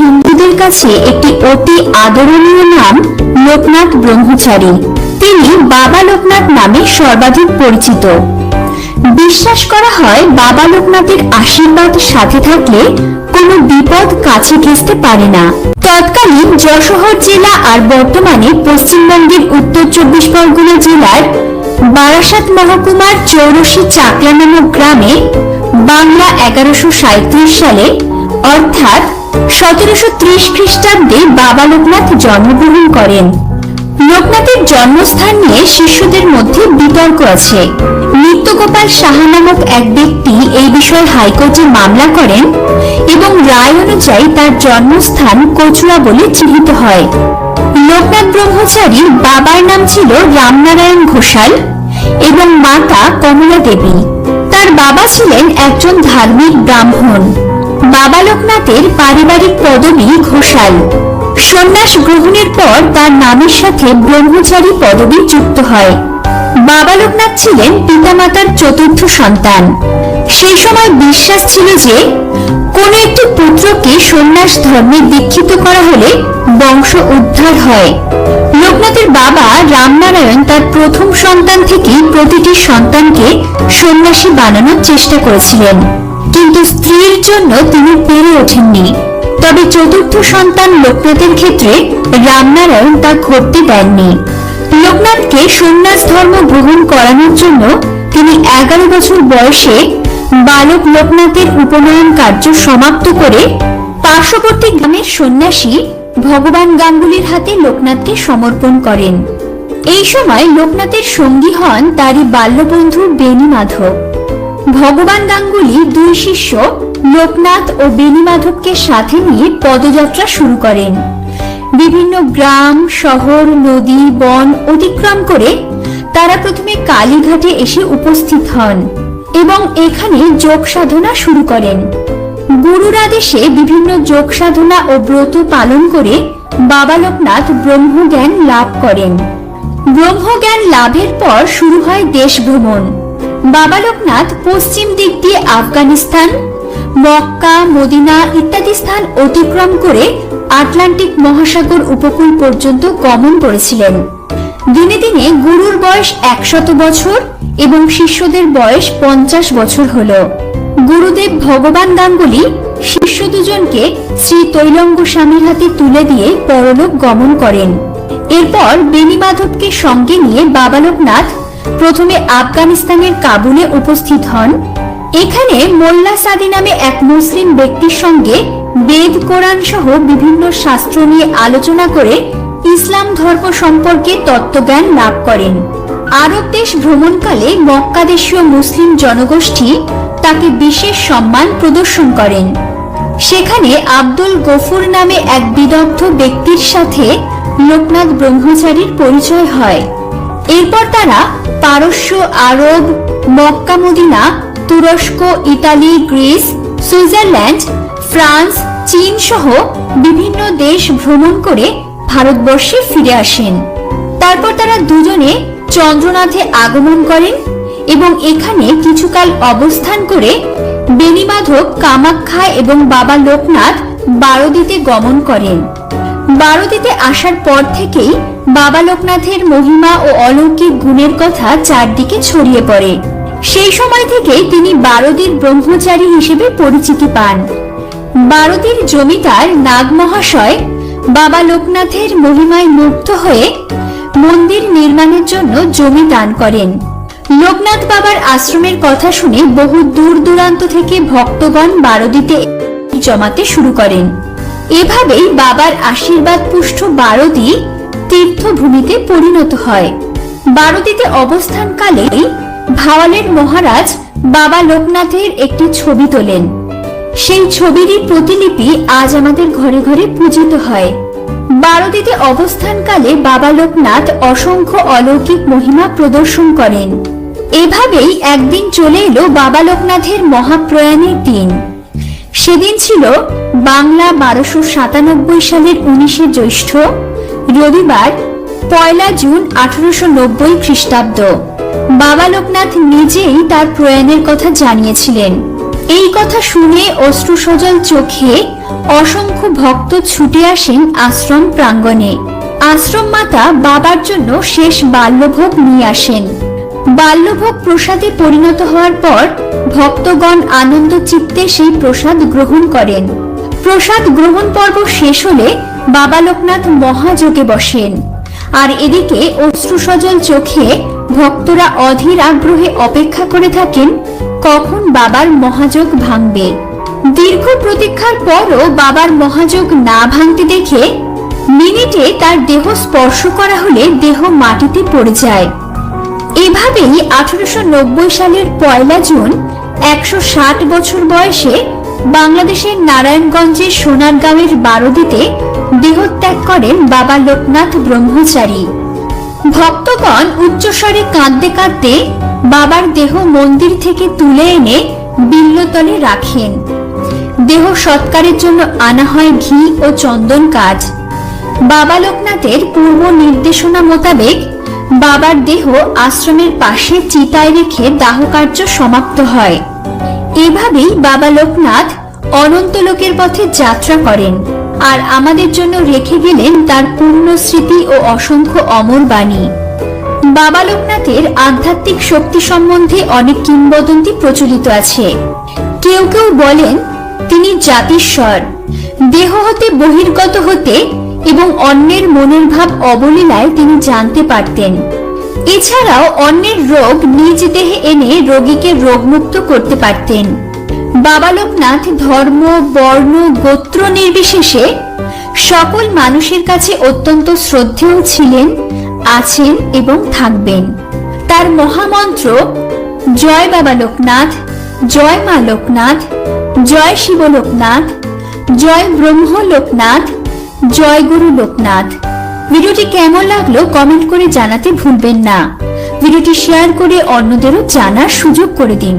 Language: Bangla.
হিন্দুদের কাছে একটি অতি আদরণীয় নাম লোকনাথ ব্রহ্মচারী। তিনি বাবা লোকনাথ নামে সর্বাধিক পরিচিত। বিশ্বাস করা হয় বাবা লোকনাথের আশীর্বাদ সাথে থাকলে কোনো বিপদ কাছে ঘেঁচতে পারে না। তৎকালীন যশোহর জেলা আর বর্তমানে পশ্চিমবঙ্গের উত্তর চব্বিশ পরগনা জেলার বারাসাত মহকুমার চৌরসি চাকলা নামক গ্রামে বাংলা এগারোশো সালে অর্থাৎ সতেরোশো ত্রিশ খ্রিস্টাব্দে বাবা লোকনাথ জন্মগ্রহণ করেন। লোকনাথের জন্মস্থান নিয়ে শিষ্যদের মধ্যে বিতর্ক আছে। নিত্যগোপাল সাহা নামক এক ব্যক্তি এই বিষয়ে হাইকোর্টে মামলা করেন এবং রায় অনুযায়ী তার জন্মস্থান কচুয়া বলে চিহ্নিত হয়। লোকনাথ ব্রহ্মচারীর বাবার নাম ছিল রামনারায়ণ ঘোষাল এবং মাতা কমলা দেবী। তার বাবা ছিলেন একজন ধার্মিক ব্রাহ্মণ। বাবা লোকনাথের পারিবারিক পদবী ঘোষাল। সন্ন্যাস গ্রহণের পর তার নামের সাথে ব্রহ্মচারী পদবী যুক্ত হয়। বাবা লোকনাথ ছিলেন পিতামাতার চতুর্থ সন্তান। সেই সময় বিশ্বাস ছিল যে, কোন একটি পুত্রকে সন্ন্যাস ধর্মে দীক্ষিত করা হলে বংশ উদ্ধার হয়। লোকনাথের বাবা রামনারায়ণ তার প্রথম সন্তান থেকেই প্রতিটি সন্তানকে সন্ন্যাসী বানানোর চেষ্টা করেছিলেন। কিন্তু স্ত্রীর জন্য তিনি পেরে ওঠেননি। তবে চতুর্থ সন্তান লোকনাথের ক্ষেত্রে রামনারায়ণ তা ঘটতে দেননি। লোকনাথকে সন্ন্যাস ধর্ম গ্রহণ করানোর জন্য তিনি এগারো বছর বয়সে বালক লোকনাথের উপনয়ন কার্য সমাপ্ত করে পার্শ্ববর্তী গ্রামের সন্ন্যাসী ভগবান গাঙ্গুলির হাতে লোকনাথকে সমর্পণ করেন। এই সময় লোকনাথের সঙ্গী হন তারই বাল্যবন্ধু বেণী মাধব ভগবান গাঙ্গুলি দুই শিষ্য লোকনাথ ও বেণী মাধবকে সাথে নিয়ে পদযাত্রা শুরু করেন। বিভিন্ন গ্রাম, শহর, নদী, বন অতিক্রম করে তারা প্রথমে কালীঘাটে এসে উপস্থিত হন এবং এখানে যোগ সাধনা শুরু করেন। গুরুর আদেশে বিভিন্ন যোগ সাধনা ও ব্রত পালন করে বাবা লোকনাথ ব্রহ্মজ্ঞান লাভ করেন। ব্রহ্মজ্ঞান লাভের পর শুরু হয় দেশ ভ্রমণ। বাবা লোকনাথ পশ্চিম দিক দিয়ে আফগানিস্তান, মক্কা, মদিনা ইত্যাদি স্থান অতিক্রম করে আটলান্টিক মহাসাগর উপকূল পর্যন্ত গমন করেছিলেন। দিনে দিনে গুরুর বয়স একশত বছর এবং শিষ্যদের বয়স পঞ্চাশ বছর হল। গুরুদেব ভগবান গাঙ্গুলি শিষ্য দুজনকে শ্রী তৈলঙ্গ স্বামীর হাতে তুলে দিয়ে পরলোক গমন করেন। এরপর বেণী মাধবকে সঙ্গে নিয়ে বাবা লোকনাথ প্রথমে আফগানিস্তানের কাবুলে উপস্থিত হন। এখানে মোল্লা সাদি নামে এক মুসলিম ব্যক্তির সঙ্গে বেদ, কোরআন সহ বিভিন্ন শাস্ত্র নিয়ে আলোচনা করে ইসলাম ধর্ম সম্পর্কে তত্ত্বজ্ঞান লাভ করেন। আরব দেশ ভ্রমণকালে মক্কাদেশীয় মুসলিম জনগোষ্ঠী তাকে বিশেষ সম্মান প্রদর্শন করেন। সেখানে আব্দুল গফুর নামে এক বিদগ্ধ ব্যক্তির সাথে লোকনাথ ব্রহ্মচারীর পরিচয় হয়। এরপর তারা পারস্য, আরব, মক্কা, মদিনা, তুরস্ক, ইতালি, গ্রিস, সুইজারল্যান্ড, ফ্রান্স, চীন সহ বিভিন্ন দেশ ভ্রমণ করে ভারতবর্ষে ফিরে আসেন। তারপর তারা দুজনে চন্দ্রনাথে আগমন করেন এবং এখানে কিছুকাল অবস্থান করে বেণীমাধব, কামাখ্যা এবং বাবা লোকনাথ বারোদিতে গমন করেন। বারোদিতে আসার পর থেকেই বাবা লোকনাথের মহিমা ও অলৌকিক গুণের কথা চারদিকে ছড়িয়ে পড়ে। সেই সময় থেকে তিনি বারোদির ব্রহ্মচারী হিসেবে পরিচিতি পান। বারোদির জমিদার নাগ মহাশয় বাবা লোকনাথের মহিমায় মুগ্ধ হয়ে মন্দির নির্মাণের জন্য জমি দান করেন। লোকনাথ বাবার আশ্রমের কথা শুনে বহু দূর দূরান্ত থেকে ভক্তগণ বারোদিতে জমাতে শুরু করেন। এভাবেই বাবার আশীর্বাদ পুষ্ট বারোদি তীর্থভূমিতে পরিণত হয়। বারোদিতে অবস্থানকালেই ভাওয়ালের মহারাজ বাবা লোকনাথের একটি ছবি তোলেন। সেই ছবিরই প্রতিলিপি আজ আমাদের ঘরে ঘরে পূজিত হয়। বারোদিতে অবস্থানকালে বাবা লোকনাথ অসংখ্য অলৌকিক মহিমা প্রদর্শন করেন। এভাবেই একদিন চলে এলো বাবা লোকনাথের মহাপ্রয়াণের দিন। সেদিন ছিল বাংলা বারোশো সাতানব্বই সালের উনিশে জ্যৈষ্ঠ, রবিবার, পয়লা জুন আঠারোশো নব্বই খ্রিস্টাব্দ। বাবা লোকনাথ নিজেই তার প্রয়াণের কথা জানিয়েছিলেন। এই কথা শুনে অশ্রু সজল চোখে অসংখ্য ভক্ত ছুটে আসেন আশ্রম প্রাঙ্গণে। আশ্রম মাতা বাবার জন্য শেষ বাল্যভোগ নিয়ে আসেন। বাল্যভোগ প্রসাদে পরিণত হওয়ার পর ভক্তগণ আনন্দ চিত্তে সেই প্রসাদ গ্রহণ করেন। প্রসাদ গ্রহণ পর্ব শেষ হলে বাবা লোকনাথ মহাযোগে বসেন। আর এদিকে অশ্রু সজল চোখে ভক্তরা অধীর আগ্রহে অপেক্ষা করে থাকেন, কখন বাবার মহাযোগ ভাঙবে। দীর্ঘ প্রতীক্ষার পরও বাবার মহাযোগ না ভাঙতে দেখে মিনিটে তার দেহ স্পর্শ করা হলে দেহ মাটিতে পড়ে যায়। এভাবেই আঠারোশো নব্বই সালের পয়লা জুন একশো ষাট বছর বয়সে বাংলাদেশের নারায়ণগঞ্জের সোনারগাঁওয়ের বারোদিতে দেহত্যাগ করেন বাবা লোকনাথ ব্রহ্মচারী। ভক্তগণ উচ্চস্বরে কাঁদতে কাঁদতে বাবার দেহ মন্দির থেকে তুলে এনে বিল্লতলে রাখেন। দেহ সৎকারের জন্য আনা হয় ঘি ও চন্দন কাজ। বাবা লোকনাথের পূর্ব নির্দেশনা মোতাবেক বাবার দেহ আশ্রমের পাশে চিতায় রেখে দাহকার্য সমাপ্ত হয়। এভাবেই বাবা লোকনাথ অনন্ত লোকের পথে যাত্রা করেন আর আমাদের জন্য রেখে গেলেন তার পূর্ণ স্মৃতি ও অসংখ্য অমর বাণী। বাবা লোকনাথের আধ্যাত্মিক শক্তি সম্বন্ধে অনেক কিংবদন্তি প্রচলিত আছে। কেউ কেউ বলেন, তিনি জাতিস্বর। দেহ হতে বহির্গত হতে এবং অন্যের মনের ভাব অবলীলায় তিনি জানতে পারতেন। এছাড়াও অন্যের রোগ নিজ দেহে এনে রোগীকে রোগমুক্ত করতে পারতেন। বাবা লোকনাথ ধর্ম, বর্ণ, গোত্র নির্বিশেষে সকল মানুষের কাছে অত্যন্ত শ্রদ্ধেয় ছিলেন, আছেন এবং থাকবেন। তার মহামন্ত্র, জয় বাবা লোকনাথ জয় মা লোকনাথ জয় শিব লোকনাথ জয় ব্রহ্ম লোকনাথ জয় গুরু লোকনাথ ভিডিওটি কেমন লাগল কমেন্ট করে জানাতে ভুলবেন না। ভিডিওটি শেয়ার করে অন্যদেরও জানার সুযোগ করে দিন।